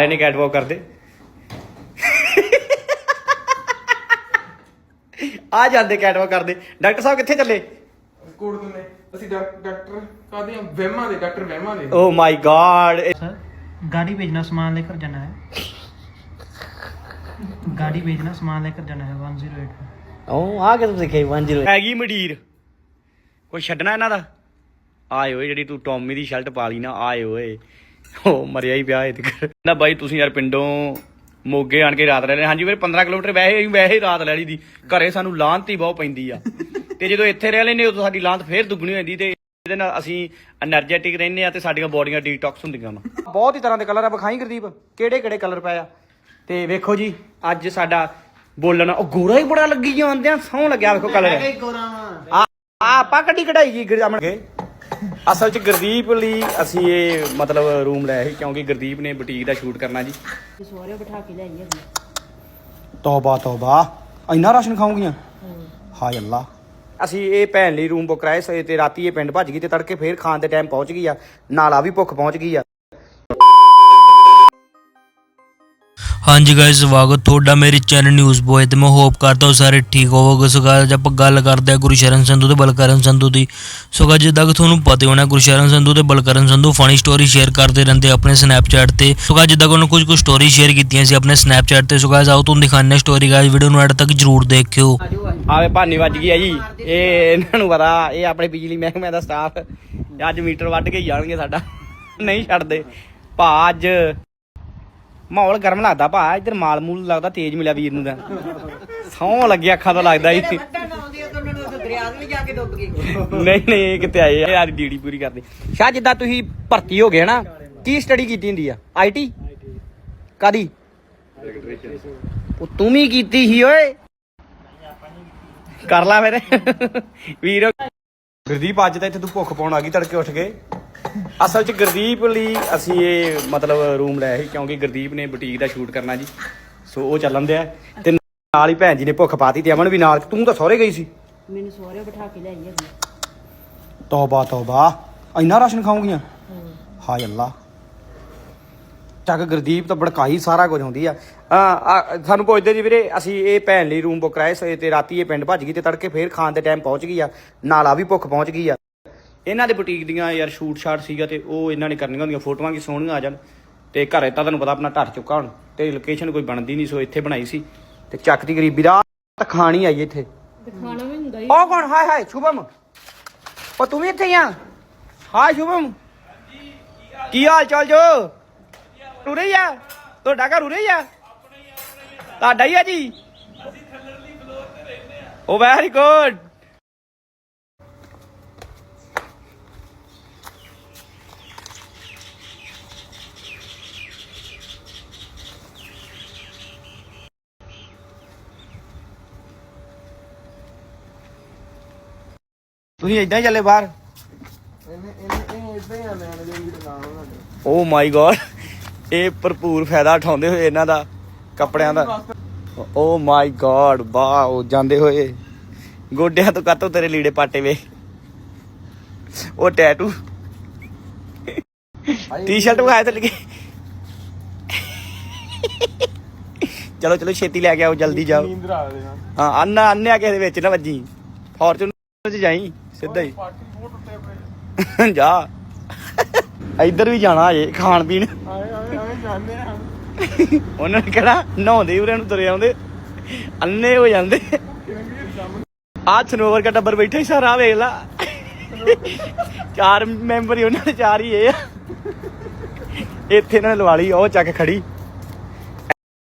ਆਏ ਨਹੀਂ ਕੈਟ ਕਰਦੇ। ਆ ਜਾਂਦੇ ਕੈਟ ਕਰਦੇ। ਡਾਕਟਰ ਸਾਹਿਬ ਕਿੱਥੇ ਚੱਲੇ? ਕੋੜਦ ਨੇ ਅਸੀਂ ਡਾਕਟਰ ਕਾਦੇ ਆ? ਵਹਿਮਾਂ ਦੇ ਡਾਕਟਰ ਵਹਿਮਾਂ ਦੇ। ਓ ਮਾਈ ਗॉड सर गाड़ी भेजना सामान लेकर जाना है गाड़ी भेजना सामान लेकर जाना है वन जीरो एट ਓ ਆ ਕੇ ਤੂੰ ਸਿੱਖੇ 10 ਹੈਗੀ ਮਡੀਰ। ਕੋਈ ਛੱਡਣਾ ਇਹਨਾਂ ਦਾ? ਆਏ ਹੋਏ ਜਿਹੜੀ ਤੂੰ ਟੌਮੀ ਦੀ ਸ਼ਰਟ ਪਾ ਲਈ ਨਾ ਆਏ ਓਏ ਉਹ ਮਰਿਆ ਹੀ ਵਿਆਹ ਇਹਦੇ ਕਰ ਨਾ ਬਾਈ ਤੁਸੀਂ ਯਾਰ ਪਿੰਡੋਂ ਮੋਗੇ ਆਣ ਕੇ ਰਾਤ ਰਹਿ ਰਹੇ ਹਾਂਜੀ ਵੀਰੇ 15 ਕਿਲੋਮੀਟਰ ਵੈਸੇ ਵੈਸੇ ਹੀ ਰਾਤ ਲੈ ਲਈ ਦੀ ਘਰੇ ਸਾਨੂੰ ਲਾਂਤ ਹੀ ਬਹੁਤ ਪੈਂਦੀ ਆ। ਤੇ ਜਦੋਂ ਇੱਥੇ ਰਹਿ ਲੈਨੇ ਉਦੋਂ ਸਾਡੀ ਲਾਂਤ ਫੇਰ ਦੁੱਗਣੀ ਹੋ ਜਾਂਦੀ ਤੇ ਇਹਦੇ ਨਾਲ ਅਸੀਂ એનર્ਜੈਟਿਕ ਰਹਿੰਦੇ ਆ ਤੇ ਸਾਡੀਆਂ ਬੋਡੀਆਂ ਡੀਟੌਕਸ ਹੁੰਦੀਆਂ ਵਾ। ਬਹੁਤ ਹੀ ਤਰ੍ਹਾਂ ਦੇ ਕਲਰ ਆ ਵਿਖਾਈ ਗੁਰਦੀਪ। ਕਿਹੜੇ ਕਿਹੜੇ ਕਲਰ ਪਏ ਆ? ਤੇ ਵੇਖੋ ਜੀ ਅੱਜ ਸਾਡਾ ਬੋਲਣਾ ਉਹ ਗੋਰਾ ਹੀ ਬੜਾ ਲੱਗੀ ਜਾਂਦਿਆਂ ਸੌਂ ਲੱਗਿਆ। ਵੇਖੋ ਕਲਰ ਆ ਆਪਾਂ ਕੱਢੀ ਕਢਾਈ ਜੀ ਗਰਜਾਮਣ ਅਸਲ ਚ ਗੁਰਦੀਪ ਲਈ ਅਸੀਂ ਇਹ ਮਤਲਬ ਰੂਮ ਲਿਆ ਸੀ ਕਿਉਂਕਿ ਗੁਰਦੀਪ ਨੇ ਬੁਟੀਕ ਦਾ ਸ਼ੂਟ ਕਰਨਾ ਜੀ। ਸਵਾਰੇ ਬਿਠਾ ਕੇ ਲਿਆਈ ਹੈਗੀ ਤੌਬਾ ਤੌਬਾ। ਇੰਨਾ ਰਾਸ਼ਨ ਖਾਉਂਗੀਆਂ ਹਾਏ ਅੱਲਾ। ਅਸੀਂ ਇਹ ਭੈਣ ਲਈ ਰੂਮ ਬੁੱਕ ਕਰਾਏ ਸੀ ਤੇ ਰਾਤੀ ਇਹ ਪਿੰਡ ਭੱਜ ਗਈ ਤੇ ਤੜਕੇ ਫੇਰ ਖਾਣ ਦੇ ਟਾਈਮ ਪਹੁੰਚ ਗਈ ਆ ਨਾਲ ਆ ਵੀ ਭੁੱਖ ਪਹੁੰਚ ਗਈ ਆ। ਹਾਂਜੀ ਗਾਇਸ ਸਵਾਗਤ ਤੁਹਾਡਾ ਮੇਰੇ ਚੈਨਲ ਨਿਊਜ਼ ਬੋਏ ਤੇ। ਮੈਂ ਹੋਪ ਕਰਦਾ ਹਾਂ ਸਾਰੇ ਠੀਕ ਹੋਵੋਗੇ। ਸੋ guys, ਆਪਾਂ ਗੱਲ ਕਰਦੇ ਹਾਂ ਗੁਰਸ਼ਰਨ ਸੰਧੂ ਤੇ ਬਲਕਰਨ ਸੰਧੂ ਦੀ। ਸੋ guys, ਜਿੱਦਾਂ ਕਿ ਤੁਹਾਨੂੰ ਪਤਾ ਹੋਣਾ ਗੁਰਸ਼ਰਨ ਸੰਧੂ ਤੇ Balkaran Sandhu funny story share ਕਰਦੇ ਰਹਿੰਦੇ ਆਪਣੇ ਸਨੈਪਚੈਟ ਤੇ। ਸੋ guys, ਜਿੱਦਾਂ ਕਿ ਉਹਨਾਂ ਕੁਝ ਕੁ ਸਟੋਰੀ ਸ਼ੇਅਰ ਕੀਤੀਆਂ ਸੀ ਆਪਣੇ ਸਨੈਪਚੈਟ ਤੇ। ਸੋ guys, ਆਓ ਤੁਹਾਨੂੰ ਦਿਖਾਉਂਦੇ ਸਟੋਰੀ ਗਾਇਸ ਵੀਡੀਓ ਨੂੰ ਐਡ ਤੱਕ ਜਰੂਰ ਦੇਖਿਓ। ਆਵੇ ਭਾਨੀ ਵੱਜ ਗਈ ਆ ਜੀ। ਇਹ ਇਹਨਾਂ ਨੂੰ ਪਤਾ ਇਹ ਆਪਣੇ ਬਿਜਲੀ ਮਹਿਕਮੇ ਦਾ ਸਟਾਫ ਅੱਜ ਮੀਟਰ ਵੱਢ ਕੇ ਜਾਣਗੇ ਸਾਡਾ। ਨਹੀਂ ਛੱਡਦੇ। ਭਾ ਅੱਜ ਮਾਹੌਲ ਗਰਮ ਲੱਗਦਾ ਭਾ ਇੱਧਰ ਮਾਲ ਮੂਲ ਲੱਗਦਾ ਤੇਜ਼ ਮਿਲਿਆ ਵੀਰ ਨੂੰ ਤਾਂ। ਸੌਂ ਲੱਗਿਆ ਅੱਖਾਂ ਤੋਂ ਲੱਗਦਾ ਜੀ ਨਹੀਂ ਨਹੀਂ ਇਹ ਕਿਤੇ ਆਏ ਆ ਯਾਰ ਡੀਡੀ ਪੂਰੀ ਕਰਦੇ। ਸ਼ਾਹ ਜਿੱਦਾਂ ਤੁਸੀਂ ਭਰਤੀ ਹੋ ਗਏ ਨਾ ਕੀ ਸਟੱਡੀ ਕੀਤੀ ਹੁੰਦੀ ਆ? ਆਈਟੀ ਕਾਦੀ ਉਹ ਤੂੰ ਵੀ ਕੀਤੀ ਸੀ ਓਏ। ਕਰ ਲਾ ਫਿਰ। ਵੀਰ। ਗੁਰਦੀਪ ਅੱਜ ਤਾਂ ਇੱਥੇ ਤੂੰ ਭੁੱਖ ਪਾਉਣ ਆ ਗਈ ਤੜਕੇ ਉੱਠ ਕੇ। ਅਸਲ 'ਚ ਗੁਰਦੀਪ ਲਈ ਅਸੀਂ ਇਹ ਮਤਲਬ ਰੂਮ ਲਿਆ ਸੀ ਕਿਉਂਕਿ ਗੁਰਦੀਪ ਨੇ ਬੁਟੀਕ ਦਾ ਸ਼ੂਟ ਕਰਨਾ ਜੀ। ਸੋ ਉਹ ਚੱਲਣ ਦਿਆ। ਤੇ ਨਾਲ ਹੀ ਭੈਣ ਜੀ ਨੇ ਭੁੱਖ ਪਾਤੀ ਤੇ ਅਮਨ ਵੀ ਨਾਲ। ਤੂੰ ਤਾਂ ਸਹੁਰੇ ਗਈ ਸੀ। ਮੈਨੂੰ ਸਵਾਰੇ ਬਿਠਾ ਕੇ ਲਿਆਈ ਹੈਗੀ। ਤੌਬਾ ਤੌਬਾ। ਇੰਨਾ ਰਾਸ਼ਨ ਖਾਉਂਗੀਆਂ ਹਾਏ ਅੱਲਾ। ਚੱਕ ਗੁਰਦੀਪ ਤਾਂ ਬੜਕਾਈ ਸਾਰਾ ਕੁਝ ਹੁੰਦੀ ਆ। ਆ, ਆ, ਸਾਨੂੰ ਪੁੱਛਦੇ ਜੀ ਵੀਰੇ ਅਸੀਂ ਇਹ ਭੈਣ ਲਈ ਰੂਮ ਬੁੱਕ ਕਰਾਏ ਸੀ ਤੇ ਰਾਤੀ ਇਹ ਪਿੰਡ ਭੱਜ ਗਈ ਤੇ ਤੜਕੇ ਫੇਰ ਖਾਣ ਦੇ ਟਾਈਮ ਪਹੁੰਚ ਗਈ ਆ। ਨਾਲ ਆ ਵੀ ਭੁੱਖ ਪਹੁੰਚ ਗਈ ਆ। ਇਹਨਾਂ ਦੇ ਬੁਟੀਕ ਦੀਆਂ ਯਾਰ ਸ਼ੂਟ ਸ਼ਾਟ ਸੀਗਾ ਤੇ ਉਹ ਇਹਨਾਂ ਨੇ ਕਰਨੀਆਂ ਹੁੰਦੀਆਂ ਫੋਟੋਆਂ ਕੀ ਸੋਹਣੀਆਂ ਆ ਜਾਣ। ਤੇ ਘਰੇ ਤਾਂ ਤੁਹਾਨੂੰ ਪਤਾ ਆਪਣਾ ਢੱਟ ਚੁੱਕਾ ਹੁਣ ਤੇ ਲੋਕੇਸ਼ਨ ਕੋਈ ਬਣਦੀ ਨਹੀਂ ਸੋ ਇੱਥੇ ਬਣਾਈ ਸੀ। ਤੇ ਚੱਕ ਦੀ ਗਰੀਬੀ ਦਾ ਖਾਣੀ ਆਈ ਇੱਥੇ। ਤੇ ਖਾਣਾ ਵੀ ਹੁੰਦਾ ਹੀ ਉਹ ਕੌਣ? ਹਾਏ ਹਾਏ ਸ਼ੁਭਮ। ਉਹ ਤੂੰ ਵੀ ਇੱਥੇ ਹੀ ਆ? ਹਾਏ ਸ਼ੁਭਮ। ਕੀ ਹਾਲ ਚਾਲ ਜੋ? ਉਰੇ ਹੀ ਆ? ਤੁਹਾਡਾ ਘਰ ਉਰੇ ਹੀ ਆ? ਤੁਹਾਡਾ ਹੀ ਆ ਜੀ? ਉਹ ਵੈਰੀ ਗੁੱਡ। ਤੁਸੀਂ ਇਦਾਂ ਹੀ ਚੱਲੇ ਬਾਹਰ? ਇਹਨੇ ਇਹਨੇ ਇਹ ਇਦਾਂ ਹੀ ਆਨੇ ਆਨੇ ਦੇ ਵੀਰ ਨਾਲ ਉਹਨਾਂ ਦੇ ਓ ਮਾਈ ਗॉड ਇਹ ਭਰਪੂਰ ਫਾਇਦਾ ਉਠਾਉਂਦੇ ਹੋਏ ਇਹਨਾਂ ਦਾ ਕੱਪੜਿਆਂ ਦਾ। ਓ ਮਾਈ ਗॉड ਵਾਓ ਜਾਂਦੇ ਹੋਏ। ਗੋਡਿਆਂ ਤੋਂ ਕੱਤੋਂ ਤੇਰੇ ਲੀੜੇ ਪਾਟੇ ਵੇ? ਉਹ ਟੈਟੂ ਟੀ-ਸ਼ਰਟ ਵਿਖਾਇਆ ਤੇ ਲਿਖੇ ਚਲੋ ਚਲੋ ਛੇਤੀ ਲੈ ਕੇ ਆਓ ਜਲਦੀ ਜਾਓ। ਆ। ਹਾਂ ਅੰਨਾ ਅੰਨਿਆ ਕਿਸੇ ਦੇ ਵਿੱਚ ਨਾ ਵੱਜੀ। ਫੋਰਚੂਨਰ ਚ ਜਾਈ। ਸਿੱਧਾ ਹੀ। ਪਾਰਟੀ ਬਹੁਤ ਉੱਤੇ ਪਏ ਜਾ। ਇੱਧਰ ਵੀ ਜਾਣਾ ਅਜੇ ਖਾਣ ਪੀਣ। ਆਏ ਆਏ ਆਏ ਜਾਣੇ ਆ। ਉਹਨਾਂ ਨੇ ਕਿਹੜਾ ਨਹਾਉਂਦੇ ਉਰੇ ਨੂੰ ਤੁਰੇ ਆਉਂਦੇ। ਅੰਨੇ ਹੋ ਜਾਂਦੇ। ਆ ਸਨੋਵਰ ਦਾ ਟੱਬਰ ਬੈਠਾ ਹੀ ਸਾਰਾ ਵੇਖ ਲਾ। ਚਾਰ ਮੈਂਬਰ ਹੀ ਉਹਨਾਂ ਦੇ ਚਾਰ ਹੀ ਇਹ ਆ। ਇੱਥੇ ਇਹਨਾਂ ਨੇ ਲਵਾ ਲਈ ਉਹ ਚੱਕ ਖੜੀ।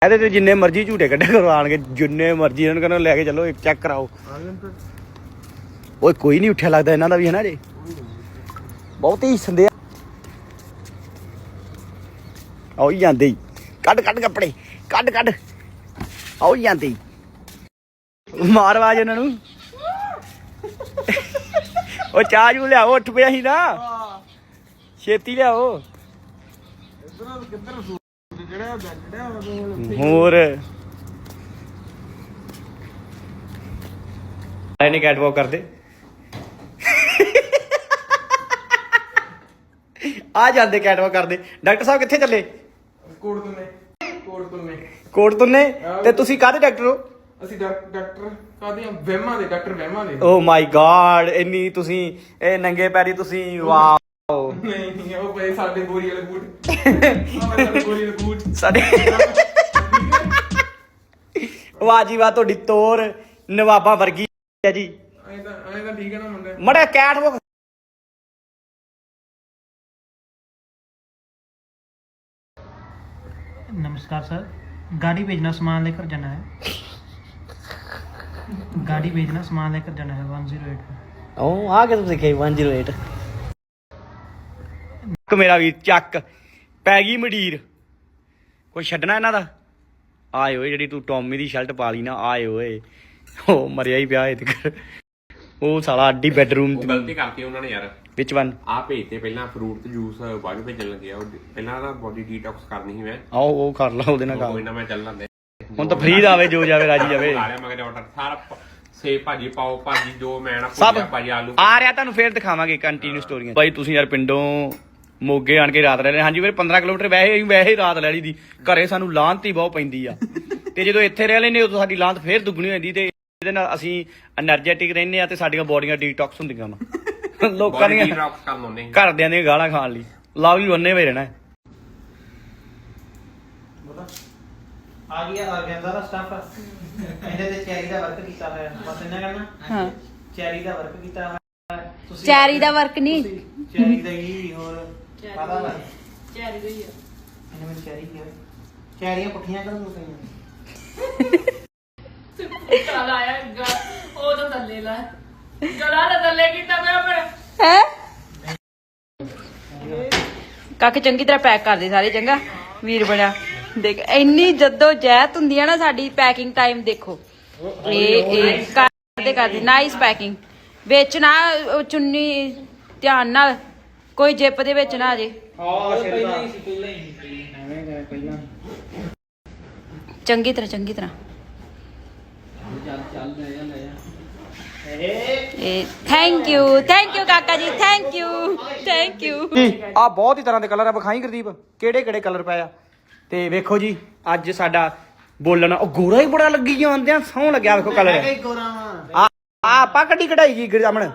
ਇਹਦੇ ਤੇ ਜਿੰਨੇ ਮਰਜ਼ੀ ਝੂਟੇ ਕੱਢੇ ਕਰਵਾਣਗੇ ਜਿੰਨੇ ਮਰਜ਼ੀ ਇਹਨਾਂ ਨੂੰ ਕਹਿੰਦਾ ਲੈ ਕੇ ਚੱਲੋ ਇੱਕ ਚੈੱਕ ਕਰਾਓ। ਓਏ ਕੋਈ ਨਹੀਂ ਉੱਠਿਆ ਲੱਗਦਾ ਇਹਨਾਂ ਦਾ ਵੀ, ਹੈ ਨਾ ਜੇ? ਬਹੁਤ ਹੀ ਸੰਦੇ ਜਾਂਦੇ ਕੱਢ ਕੱਢ ਕੱਪੜੇ, ਕੱਢ ਕੱਢ। ਆਓ ਜਾਂਦੇ ਹੀ ਇਹਨਾਂ ਨੂੰ। ਉਹ ਚਾਹ ਜੂ ਲਿਆਓ, ਉੱਠ ਪਿਆ ਸੀ ਨਾ। ਛੇਤੀ ਲਿਆਓ। ਹੋਰ। ਆਏ ਕੈਟਵਾਕ ਕਰਦੇ। ਆ ਜਾਂਦੇ ਕੈਟਵਾਕ ਕਰਦੇ। ਡਾਕਟਰ ਸਾਹਿਬ ਕਿੱਥੇ ਚੱਲੇ? ਕੋੜ ਤੁੰਨੇ ਕੋੜ ਤੁੰਨੇ ਕੋਟ ਤੁੰਨੇ ਤੇ ਤੁਸੀਂ ਕਾਹਦੇ ਡਾਕਟਰ ਹੋ? ਅਸੀਂ ਡਾਕ- ਡਾਕਟਰ ਕਾਦੇ ਆ? ਵਹਿਮਾਂ ਦੇ ਡਾਕਟਰ ਵਹਿਮਾਂ ਦੇ। ਓ ਮਾਈ ਗॉड ਇੰਨੀ ਤੁਸੀਂ ਇਹ ਨੰਗੇ ਪੈਰੀ ਤੁਸੀਂ ਵਾਓ ਨਹੀਂ ਨਹੀਂ ਉਹ ਪਏ ਸਾਡੇ ਬੋਰੀ ਵਾਲੇ ਬੂਟ। ਆਹ ਸਾਡੇ ਬੋਰੀ ਵਾਲੇ ਬੂਟ। ਸਾਡੇ ਵਾਹ ਜੀ ਵਾਹ ਤੁਹਾਡੀ ਤੋਰ ਨਵਾਬਾਂ ਵਰਗੀ ਹੈ ਜੀ। ਐਂ ਤਾਂ ਐਂ ਤਾਂ ਠੀਕ ਹੈ ਨਾ ਮੁੰਡੇ। ਮੜਾ ਕੈਟ नमस्कार सर गाड़ी भेजना सामान लेकर जाना है गाड़ी भेजना सामान लेकर जाना है वन जीरो एट में ਓ ਆ ਕੇ ਤੁਸੀਂ ਲਿਖਿਆ 108 ਇੱਕ ਮੇਰਾ ਵੀ ਚੱਕ ਪੈ ਗਈ ਮਡੀਰ ਕੋਈ ਛੱਡਣਾ ਇਹਨਾਂ ਦਾ ਆਏ ਓਏ ਜਿਹੜੀ ਤੂੰ ਟੌਮੀ ਦੀ ਸ਼ਰਟ ਪਾ ਲਈ ਨਾ ਆਏ ਓਏ ਉਹ ਮਰਿਆ ਹੀ ਪਿਆ ਇਹ ਤੇ ਉਹ ਸਾਲਾ ਅੱਡੀ ਬੈਡਰੂਮ ਉਹ ਗਲਤੀ ਕਰਤੀ ਉਹਨਾਂ ਨੇ ਯਾਰ ਵਿਚ ਵਨ ਆ ਭੇਜਤੇ ਪਹਿਲਾਂ ਫਰੂਟ ਤੇ ਜੂਸ ਬਾਅਦ ਵਿੱਚ ਭੇਜਣ ਲੱਗਿਆ ਪਹਿਲਾਂ ਤਾਂ ਬੋਡੀ ਡੀਟੌਕਸ ਕਰਨੀ ਸੀ ਮੈਂ। ਆਓ ਉਹ ਕਰ ਲਾ ਉਹਦੇ ਨਾਲ ਕੋਈ ਨਾ ਮੈਂ ਚੱਲ ਲੰਦੇ ਹੁਣ ਤਾਂ ਫ੍ਰੀ ਆਵੇ ਜੋ ਜਾਵੇ ਰਾਜੀ ਜਾਵੇ। ਆ ਲਿਆ ਆਰਡਰ ਸਾਰਾ ਸੇ ਭਾਜੀ ਪਾਓ ਭਾਜੀ ਜੋ ਮੈਂ ਨਾ ਸਭ ਭਾਜੀ ਆਲੂ ਆ ਰਿਹਾ ਤੁਹਾਨੂੰ ਫੇਰ ਦਿਖਾਵਾਂਗੇ ਕੰਟੀਨਿਊ ਸਟੋਰੀਆਂ ਬਾਈ ਤੁਸੀਂ ਯਾਰ ਪਿੰਡੋਂ ਮੋਗੇ ਆਣ ਕੇ ਰਾਤ ਰਹਿ ਰਹੇ। ਹਾਂਜੀ ਵੀਰੇ 15 ਕਿਲੋਮੀਟਰ ਵੈਸੇ ਵੈਸੇ ਹੀ ਰਾਤ ਲੈ ਲਈ ਦੀ। ਘਰੇ ਸਾਨੂੰ ਲਾਂਤ ਹੀ ਬਹੁਤ ਪੈਂਦੀ ਆ। ਤੇ ਜਦੋਂ ਇੱਥੇ ਰਹਿ ਲੈਨੇ ਉਦੋਂ ਸਾਡੀ ਲਾਂਤ ਫੇਰ ਦੁੱਗਣੀ ਹੋ ਜਾਂਦੀ ਤੇ ਇਹਦੇ ਨਾਲ ਅਸੀਂ એનર્ਜੈਟਿਕ ਰਹਿੰਦੇ ਆ ਤੇ ਸਾਡੀਆਂ ਬੋਡੀਆਂ ਡੀਟੌਕਸ ਹੁੰਦੀਆਂ ਵਾ। ਲੋਕਾਂ ਦੀਆਂ ਡ੍ਰੌਪ ਕਰ ਲਾਉਨੇ ਘਰਦਿਆਂ ਦੀਆਂ ਗਾਲਾਂ ਖਾਣ ਲਈ। ਲਵਲੀ ਬੰਨੇ ਹੋਏ ਰਹਿਣਾ ਆ ਗਿਆ ਆਰਗੈਂਜ਼ਾ ਦਾ ਸਟਫ ਇਹਦੇ ਤੇ ਚੈਰੀ ਦਾ ਵਰਕ ਕੀਤਾ ਹੋਇਆ। ਬਸ ਇਹਨਾਂ ਕਰਨਾ। ਹਾਂ। ਚੈਰੀ ਦਾ ਵਰਕ ਕੀਤਾ ਹੋਇਆ। ਤੁਸੀਂ ਚੈਰੀ ਦਾ ਵਰਕ ਨਹੀਂ। ਤੁਸੀਂ ਚੈਰੀ ਦਾ ਹੀ ਹੋਰ ਪਤਾ ਲੱਗ ਚੈਰੀ ਦਾ ਹੀ ਆ। ਇਹਨਾਂ ਵਿੱਚ ਚੈਰੀ ਕੀ ਚੈਰੀਆਂ ਪੁੱਠੀਆਂ ਕਰਨ ਨੂੰ ਕਈਆਂ ਤੇ ਪੁੱਤਰਾ ਲਾਇਆ ਉਹ ਤਾਂ ਥੱਲੇ ਲਾ। ਗਲਾ ਤਾਂ ਥੱਲੇ ਕੀਤਾ ਮੈਂ। ਆਪਣੇ ਹੈ? ਕਾਕੇ ਚੰਗੀ ਤਰ੍ਹਾਂ ਪੈਕ ਕਰ ਦੇ ਸਾਰੇ ਚੰਗਾ। ਵੀਰ ਬਣਿਆ ਦੇਖ ਇੰਨੀ ਜੱਦੋ ਜਹਿਤ ਹੁੰਦੀ ਆ ਨਾ ਸਾਡੀ ਪੈਕਿੰਗ ਟਾਈਮ ਦੇਖੋ। ਇਹ ਇਹ ਕਰਦੇ ਕਰਦੇ ਨਾਈਸ ਪੈਕਿੰਗ ਵਿੱਚ ਨਾ ਉਹ ਚੁੰਨੀ ਧਿਆਨ ਨਾਲ ਕੋਈ ਜਿੱਪ ਦੇ ਵਿੱਚ ਨਾ ਆ ਜੇ। ਪਹਿਲਾਂ ਹੀ ਸੀ ਪਹਿਲਾਂ ਹੀ ਸੀ ਐਵੇਂ ਕਿਵੇਂ ਪਹਿਲਾਂ ਚੰਗੀ ਤਰ੍ਹਾਂ ਚੰਗੀ ਤਰ੍ਹਾਂ। ਚੱਲ ਚੱਲ ਲੈ ਜਾ ਲੈ ਜਾ ਇਹ ਥੈਂਕ ਯੂ ਥੈਂਕ ਯੂ ਕਾਕਾ ਜੀ ਥੈਂਕ ਯੂ ਥੈਂਕ ਯੂ ਆ ਬਹੁਤ ਹੀ ਤਰ੍ਹਾਂ ਦੇ ਕਲਰ ਆ ਵਿਖਾਈ ਗੁਰਦੀਪ ਕਿਹੜੇ ਕਿਹੜੇ ਕਲਰ ਪਏ ਆ? ਤੇ ਵੇਖੋ ਜੀ ਅੱਜ ਸਾਡਾ ਬੋਲਣ ਉਹ ਗੋਰਾ ਹੀ ਬੜਾ ਲੱਗੀ ਜਾਂਦੇ ਆ ਸੌਂ ਲੱਗਿਆ ਵੇਖੋ ਕਲਰ। ਆ ਆ ਆਪਾਂ ਕੱਢੀ ਕਢਾਈ ਜੀ ਗੁਰਜਾਮਣ?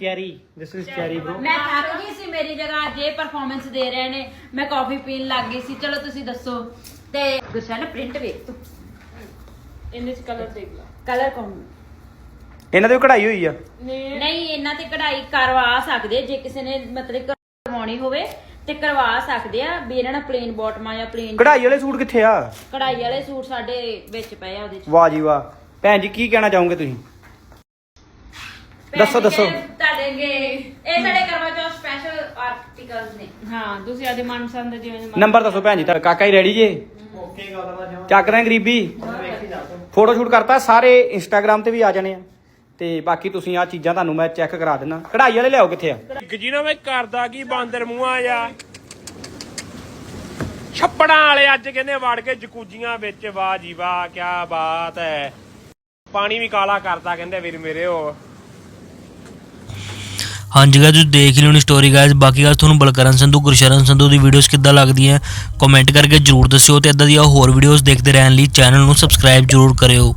Cherry this is cherry bro ਮੈਂ ਥੱਕ ਗਈ ਸੀ ਮੇਰੀ ਜਗ੍ਹਾ ਜੇ ਪਰਫਾਰਮੈਂਸ ਦੇ ਰਹੇ ਨੇ ਮੈਂ ਕਾਫੀ ਪੀਣ ਲੱਗ ਗਈ ਸੀ ਚਲੋ ਤੁਸੀਂ ਦੱਸੋ। ਤੇ ਗੁਰਸ਼ਨ ਪ੍ਰਿੰਟ ਵੇਖ ਤੂੰ। ਇਹਦੇ ਚ ਕਲਰ ਦੇਖ ਲਾ। ਕਲਰ ਕੌਣ? ਇਹਨਾਂ ਦੇ ਵੀ ਕਢਾਈ ਹੋਈ ਆ? ਨਹੀਂ ਇਹਨਾਂ ਤੇ ਕਢਾਈ ਕਰਵਾ ਸਕਦੇ ਜੇ ਕਿਸੇ ਨੇ ਮਤਲਬ ਕਰਵਾਉਣੀ ਹੋਵੇ ਤੇ ਕਰਵਾ ਸਕਦੇ ਆ ਵੀ ਇਹਨਾਂ ਨਾਲ ਪਲੇਨ ਬਾਟਮਾਂ ਜਾਂ ਪਲੇਨ ਕਢਾਈ ਵਾਲੇ ਸੂਟ ਕਿੱਥੇ ਆ? ਕਢਾਈ ਵਾਲੇ ਸੂਟ ਸਾਡੇ ਵਿੱਚ ਪਏ ਆ ਉਹਦੇ ਚ। ਵਾਹ ਜੀ ਵਾਹ। ਭੈਣ ਜੀ ਕੀ ਕਹਿਣਾ ਚਾਹੋਗੇ ਤੁਸੀਂ? ਦੱਸੋ, ਦੱਸੋ। ਤੁਹਾਡੇ ਅੱਗੇ ਇਹ ਸਾਡੇ ਕਰਵਾ ਚੌਥ ਸਪੈਸ਼ਲ ਆਰਟੀਕਲਸ ਨੇ। ਹਾਂ ਤੁਸੀਂ ਆਦੇ ਮਨਪਸੰਦ ਦੇ ਜਿਵੇਂ ਮਨ- ਨੰਬਰ ਦੱਸੋ ਭੈਣ ਜੀ ਤੁਹਾਡਾ ਕਾਕਾ ਹੀ ਰੈਡੀ ਜੇ? ਓਕੇ ਗੱਲ ਦਾ ਜਮਾ ਚੱਕਦਾ ਗਰੀਬੀ। ਫੋਟੋ ਸ਼ੂਟ ਕਰਤਾ ਸਾਰੇ ਇੰਸਟਾਗ੍ਰam ਤੇ ਵੀ ਆ ਜਾਣੇ ਆ। ਤੇ ਬਾਕੀ ਤੁਸੀਂ ਆ ਚੀਜ਼ਾਂ ਤੁਹਾਨੂੰ ਮੈਂ ਚੈੱਕ ਕਰਾ ਦੇਣਾ ਕਢਾਈ ਵਾਲੇ ਲਿਆਓ ਕਿੱਥੇ ਆ? ਜਿਹਨਾਂ ਵਿੱਚ ਕਰਦਾ ਕੀ ਬਾਂਦਰ ਮੂੰਹਾਂ ਆ ਛੱਪੜਾਂ ਵਾਲੇ ਅੱਜ ਕਹਿੰਦੇ ਵੜ ਕੇ ਜਕੂਜੀਆਂ ਵਿੱਚ ਵਾਹ ਜੀ ਵਾਹ ਕੀ ਬਾਤ ਹੈ। ਪਾਣੀ ਵੀ ਕਾਲਾ ਕਰਦਾ ਕਹਿੰਦੇ ਵੀਰ ਮੇਰੇ ਉਹ। ਹਾਂਜੀ ਗਾਇਸ ਤੁਸੀਂ ਦੇਖ ਲਿਓ ਨੀ ਸਟੋਰੀ ਗਾਇਸ ਬਾਕੀ ਗੱਲ ਤੁਹਾਨੂੰ ਬਲਕਰਨ ਸੰਧੂ ਗੁਰਸ਼ਰਨ ਸੰਧੂ ਦੀ ਵੀਡੀਓਜ਼ ਕਿੱਦਾਂ ਲੱਗਦੀਆਂ ਕਮੈਂਟ ਕਰਕੇ ਜਰੂਰ ਦੱਸਿਓ ਤੇ ਇਦਾਂ ਦੀਆਂ ਹੋਰ ਵੀਡੀਓਜ਼ ਦੇਖਦੇ ਰਹਿਣ ਲਈ ਚੈਨਲ ਨੂੰ ਸਬਸਕ੍ਰਾਈਬ ਜਰੂਰ ਕਰਿਓ।